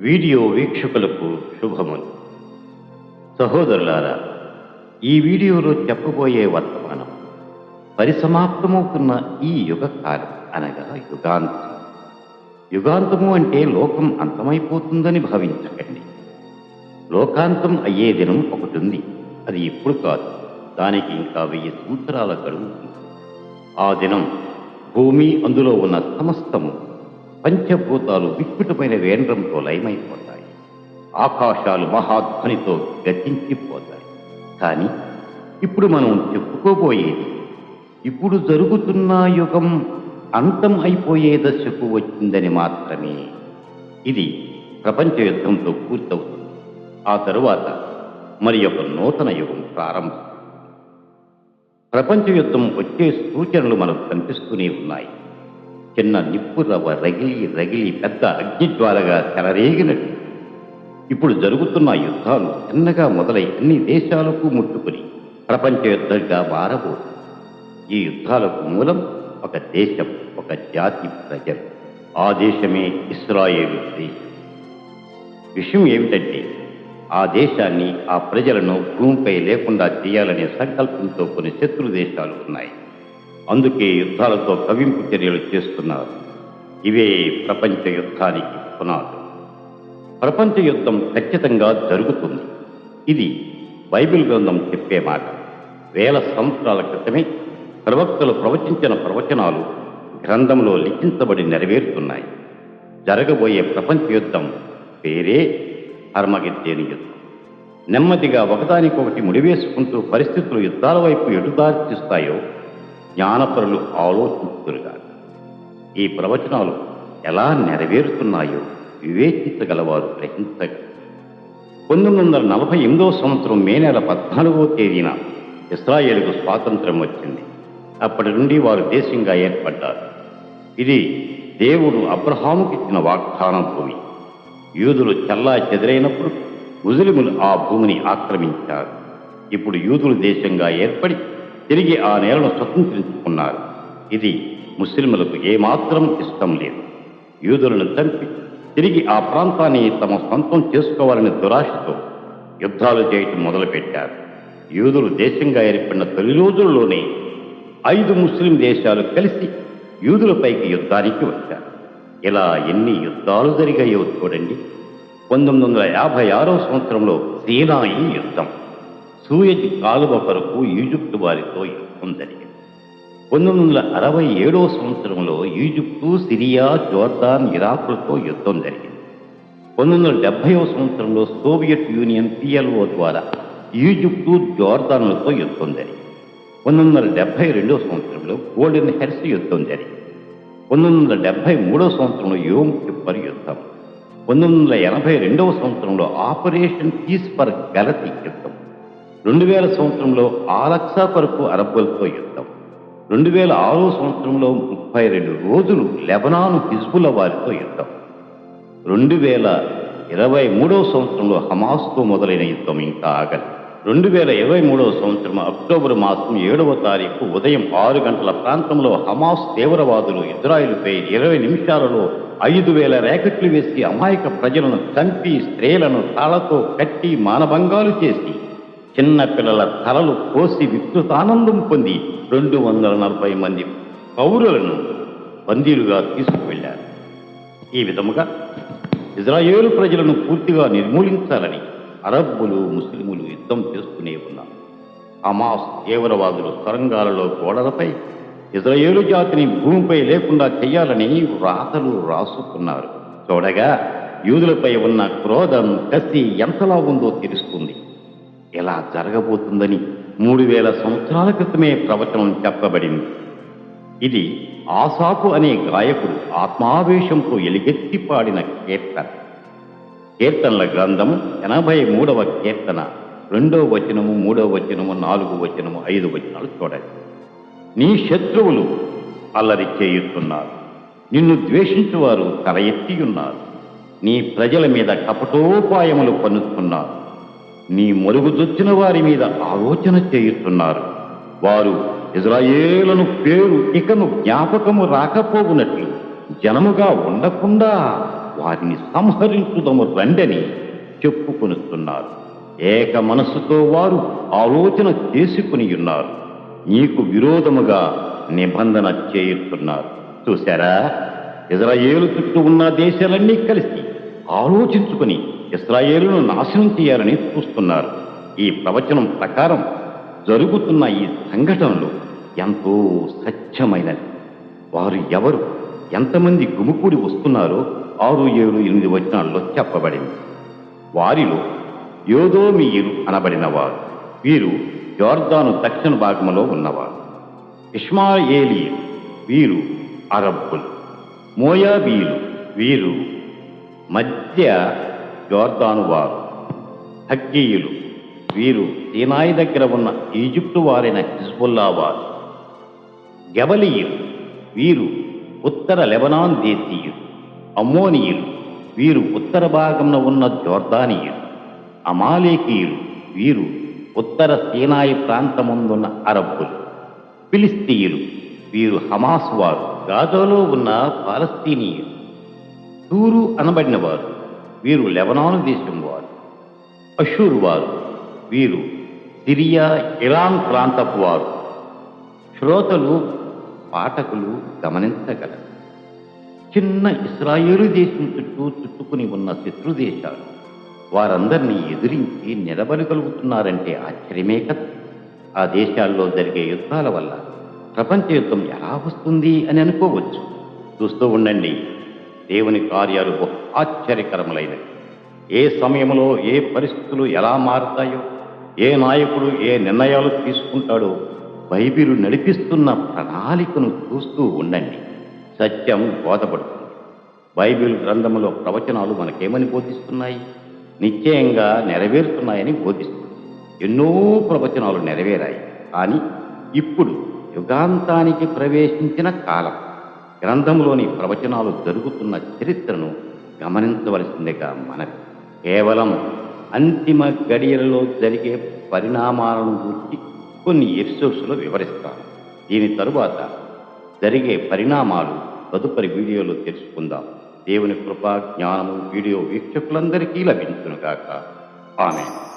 Video వీక్షకులకు శుభములు. సహోదరులారా ఈ వీడియోలో చెప్పబోయే వర్తమానం పరిసమాప్తమవుతున్న ఈ యుగ కాలం అనగా యుగాంతం. యుగాంతము అంటే లోకం అంతమైపోతుందని భావించకండి. లోకాంతం అయ్యే దినం ఒకటి ఉంది. అది ఇప్పుడు కాదు. దానికి ఇంకా వెయ్యి సంవత్సరాల గడువు ఆ దినం భూమి అందులో ఉన్న సమస్తము పంచభూతాలు వికృతమైన వేంద్రంతో లయమైపోతాయి. ఆకాశాలు మహాధ్వనితో గతించిపోతాయి. కానీ ఇప్పుడు మనం చెప్పుకోబోయేది ఇప్పుడు జరుగుతున్న యుగం అంతం అయిపోయే దశకు వచ్చిందని మాత్రమే. ఇది ప్రపంచ యుద్ధంతో పూర్తవుతుంది. ఆ తరువాత మరి ఒక నూతన యుగం ప్రారంభం ప్రపంచ యుద్ధం వచ్చే సూచనలు మనకు కనిపిస్తూనే ఉన్నాయి. చిన్న నిప్పు రవ్వ రగిలి రగిలి పెద్ద అగ్నిజ్వాలగా చెలరేగినట్టు ఇప్పుడు జరుగుతున్న యుద్ధాలు చిన్నగా మొదలై అన్ని దేశాలకు ముట్టుకుని ప్రపంచ యుద్ధంగా మారబోతుంది ఈ యుద్ధాలకు మూలం ఒక దేశం ఒక జాతి ప్రజలు. ఆ దేశమే ఇస్రాయేల్ దేశం. విషయం ఏమిటంటే ఆ దేశాన్ని ఆ ప్రజలను భూమిపై లేకుండా చేయాలనే సంకల్పంతో కొన్ని శత్రు దేశాలు ఉన్నాయి. అందుకే యుద్ధాలతో కవింపు చర్యలు చేస్తున్నారు. ఇవే ప్రపంచ యుద్ధానికి పునాదు. ప్రపంచ యుద్ధం ఖచ్చితంగా జరుగుతుంది. ఇది బైబిల్ గ్రంథం చెప్పే మాట. వేల సంవత్సరాల క్రితమే ప్రవక్తలు ప్రవచించిన ప్రవచనాలు గ్రంథంలో లిఖించబడి నెరవేరుతున్నాయి. జరగబోయే ప్రపంచ యుద్ధం పేరే హర్మగిద్దేని యుద్ధం. నెమ్మదిగా ఒకదానికొకటి ముడివేసుకుంటూ పరిస్థితులు యుద్ధాల వైపు ఎటుదారి తీస్తాయో జ్ఞానపరులు ఆలోచించుతురుగా ఈ ప్రవచనాలు ఎలా నెరవేరుతున్నాయో వివేచించగలవారు గ్రహించగ పంతొమ్మిది వందల నలభై ఎనిమిదో సంవత్సరం మే నెల పద్నాలుగో తేదీన ఇస్రాయేల్కు స్వాతంత్రం వచ్చింది. అప్పటి నుండి వారు దేశంగా ఏర్పడ్డారు. ఇది దేవుడు అబ్రహాముకి ఇచ్చిన వాగ్దాన భూమి. యూదులు చల్లా చెదిరైనప్పుడు ముజలిములు ఆ భూమిని ఆక్రమించారు. ఇప్పుడు యూదులు దేశంగా ఏర్పడి తిరిగి ఆ నేలను స్వతంత్రించుకున్నారు. ఇది ముస్లింలకు ఏమాత్రం ఇష్టం లేదు. యూదులను చంపి తిరిగి ఆ ప్రాంతాన్ని తమ సొంతం చేసుకోవాలనే దురాశతో యుద్ధాలు చేయటం మొదలుపెట్టారు. యూదులు దేశంగా ఏర్పడిన తొలి రోజుల్లోనే ఐదు ముస్లిం దేశాలు కలిసి యూదులపైకి యుద్ధానికి వచ్చారు. ఇలా ఎన్ని యుద్ధాలు జరిగాయో చూడండి. పంతొమ్మిది వందల యాభై ఆరో సంవత్సరంలో సీనాయి యుద్ధం. సూయజ్ కాలువ కొరకు ఈజిప్టు వారితో యుద్ధం జరిగింది పంతొమ్మిది వందల అరవై ఏడో సంవత్సరంలో ఈజిప్టు సిరియా జోర్దాన్ ఇరాకులతో యుద్ధం జరిగింది. పంతొమ్మిది వందల డెబ్బైవ సంవత్సరంలో సోవియట్ యూనియన్ పిఎల్ఓ ద్వారా ఈజిప్టు జోర్దాన్లతో యుద్ధం జరిగింది. పంతొమ్మిది వందల డెబ్బై రెండో సంవత్సరంలో గోల్డెన్ హెర్స్ యుద్ధం జరిగింది. పంతొమ్మిది వందల డెబ్బై మూడో సంవత్సరంలో యోమ్ కిప్పర్ యుద్ధం. పంతొమ్మిది వందల ఎనభై రెండవ సంవత్సరంలో ఆపరేషన్ పీస్ ఫర్ గలతి యుద్ధం. రెండు వేల సంవత్సరంలో ఆలక్సా కొరకు అరబ్బులతో యుద్ధం. రెండు వేల ఆరో సంవత్సరంలో ముప్పై రెండు రోజులు లెబనాను హిజ్బుల వారితో యుద్ధం. రెండు వేల ఇరవై మూడో సంవత్సరంలో హమాస్తో మొదలైన యుద్ధం ఇంకా ఆగలి రెండు వేల ఇరవై మూడవ సంవత్సరం అక్టోబర్ మాసం ఏడవ తారీఖు ఉదయం ఆరు గంటల ప్రాంతంలో హమాస్ తీవ్రవాదులు ఇజ్రాయిల్పై ఇరవై నిమిషాలలో ఐదు వేల ర్యాకెట్లు వేసి అమాయక ప్రజలను చంపి స్త్రీలను తాళతో కట్టి మానభంగాలు చేసి చిన్న పిల్లల తలలు కోసి విస్తృతానందం పొంది రెండు వందల నలభై మంది పౌరులను బందీలుగా తీసుకువెళ్ళారు ఈ విధముగా ఇజ్రాయేలు ప్రజలను పూర్తిగా నిర్మూలించాలని అరబ్బులు ముస్లిములు యుద్ధం చేసుకునే ఉన్నారు. హమాస్ తీవ్రవాదులు సొరంగాలలో గోడలపై ఇజ్రాయేలు జాతిని భూమిపై లేకుండా చేయాలని రాతలు రాసుకున్నారు. చూడగా యూదులపై ఉన్న క్రోధం కసి ఎంతలా ఉందో తెలుస్తుంది. ఎలా జరగబోతుందని మూడు వేల సంవత్సరాల క్రితమే ప్రవచనం చెప్పబడింది. ఇది ఆసాపు అనే గాయకుడు ఆత్మావేశంతో ఎలిగెత్తి పాడిన కీర్తన. కీర్తనల గ్రంథం ఎనభై మూడవ కీర్తన రెండో వచనము మూడో వచనము నాలుగు వచనము ఐదు వచనాలు చూడండి. నీ శత్రువులు అల్లరి చేయుతున్నారు. నిన్ను ద్వేషించువారు తల ఎత్తి ఉన్నారు నీ ప్రజల మీద కపటోపాయములు పన్నుతున్నారు. నీ మరుగుదొచ్చిన వారి మీద ఆలోచన చేయిస్తున్నారు వారు ఇజ్రాయేలను పేరు ఇకను జ్ఞాపకము రాకపోవునట్లు జనముగా ఉండకుండా వారిని సంహరించుదము రండని చెప్పుకొనుస్తున్నారు. ఏక మనస్సుతో వారు ఆలోచన చేసుకుని ఉన్నారు. నీకు విరోధముగా నిబంధన చేయుతున్నారు చూశారా? ఇజ్రాయేలు చుట్టూ ఉన్న దేశాలన్నీ కలిసి ఆలోచించుకుని ఇస్రాయేలును నాశనం చేయాలని చూస్తున్నారు. ఈ ప్రవచనం ప్రకారం జరుగుతున్న ఈ సంఘటనలు ఎంతో సత్యమైనది వారు ఎవరు? ఎంతమంది గుమికూడి వస్తున్నారో ఆరు ఏడు ఎనిమిది వచనాల్లో చెప్పబడింది. వారిలో యోదోమియులు అనబడినవారు. వీరు జోర్దాను దక్షిణ భాగంలో ఉన్నవారు. ఇష్మాయేలీయులు వీరు అరబ్బులు. మోయాబీలు వీరు మధ్య జోర్దాను వారు హగ్గీయులు వీరు సీనాయి దగ్గర ఉన్న ఈజిప్టు వారైన హిజ్బుల్లా వారు. గెబలియులు వీరు ఉత్తర లెబనాన్ దేశీయులు. అమ్మోనియులు వీరు ఉత్తర భాగంలో ఉన్న జోర్దానియులు. అమాలేకీయులు వీరు ఉత్తర సీనాయి ప్రాంతముందున్న అరబ్బులు. ఫిలిస్తీయులు వీరు హమాస్ వారు. గాజాలో ఉన్న పాలస్తీనీయులు. తూరు అనబడినవారు వీరు లెబనాను దేశం వారు అషూర్ వారు వీరు సిరియా ఇరాన్ ప్రాంతపు వారు. శ్రోతలు పాఠకులు గమనించగలరు. చిన్న ఇస్రాయేలు దేశం చుట్టూ చుట్టుకుని ఉన్న శత్రు దేశాలు. వారందరినీ ఎదిరించి నిలబడగలుగుతున్నారంటే ఆశ్చర్యమే కదా. ఆ దేశాల్లో జరిగే యుద్ధాల వల్ల ప్రపంచ యుద్ధం ఎలా వస్తుంది అని అనుకోవచ్చు. చూస్తూ ఉండండి. దేవుని కార్యాలు ఆశ్చర్యకరములైనవి. ఏ సమయంలో ఏ పరిస్థితులు ఎలా మారుతాయో ఏ నాయకుడు ఏ నిర్ణయాలు తీసుకుంటాడో బైబిలు నడిపిస్తున్న ప్రణాళికను చూస్తూ ఉండండి. సత్యం బోధపడుతుంది. బైబిల్ గ్రంథములో ప్రవచనాలు మనకేమని బోధిస్తున్నాయి? నిశ్చయంగా నెరవేరుతున్నాయని బోధిస్తుంది. ఎన్నో ప్రవచనాలు నెరవేరాయి. కానీ ఇప్పుడు యుగాంతానికి ప్రవేశించిన కాలం. గ్రంథంలోని ప్రవచనాలు జరుగుతున్న చరిత్రను గమనించవలసిందిగా మనవి. కేవలం అంతిమ గడియలలో జరిగే పరిణామాలను గురించి కొన్ని ఎపిసోడ్స్లో వివరిస్తాను. దీని తరువాత జరిగే పరిణామాలు తదుపరి వీడియోలో తెలుసుకుందాం. దేవుని కృపా జ్ఞానము వీడియో వీక్షకులందరికీ లభించునుగాక. ఆమె